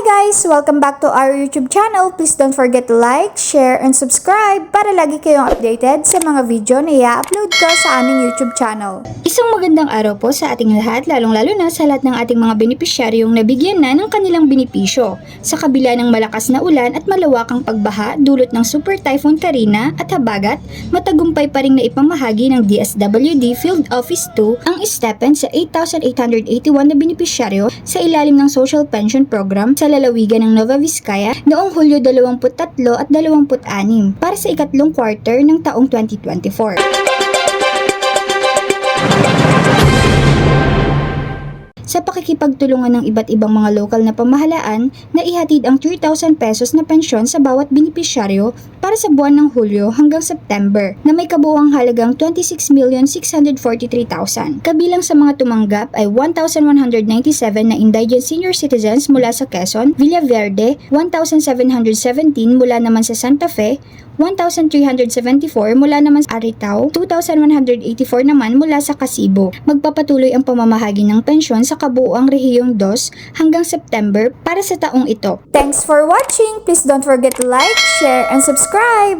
guys! Welcome back to our YouTube channel. Please don't forget to like, share, and subscribe para lagi kayong updated sa mga video na i-upload ko sa aming YouTube channel. Isang magandang araw po sa ating lahat, lalong-lalo na sa lahat ng ating mga benepisyaryong nabigyan na ng kanilang benepisyo. Sa kabila ng malakas na ulan at malawakang pagbaha dulot ng Super Typhoon Karina at Habagat, matagumpay pa rin na ipamahagi ng DSWD Field Office 2 ang stipend sa 8,881 na benepisyaryo sa ilalim ng Social Pension Program sa lalawigan ng Nova Vizcaya noong Hulyo 23 at 26 para sa ikatlong quarter ng taong 2024. Sa pakikipagtulungan ng iba't ibang mga lokal na pamahalaan na ihatid ang 3,000 pesos na pensyon sa bawat benepisyaryo para sa buwan ng Hulyo hanggang September na may kabuuang halagang 26,643,000. Kabilang sa mga tumanggap ay 1,197 na indigent senior citizens mula sa Quezon, Villaverde, 1,717 mula naman sa Santa Fe, 1,374 mula naman sa Aritao, 2,184 naman mula sa Kasibo. Magpapatuloy ang pamamahagi ng pensyon sa kabuuang rehiyong 2 hanggang September para sa taong ito. Thanks for watching! Please don't forget to like, share, and subscribe!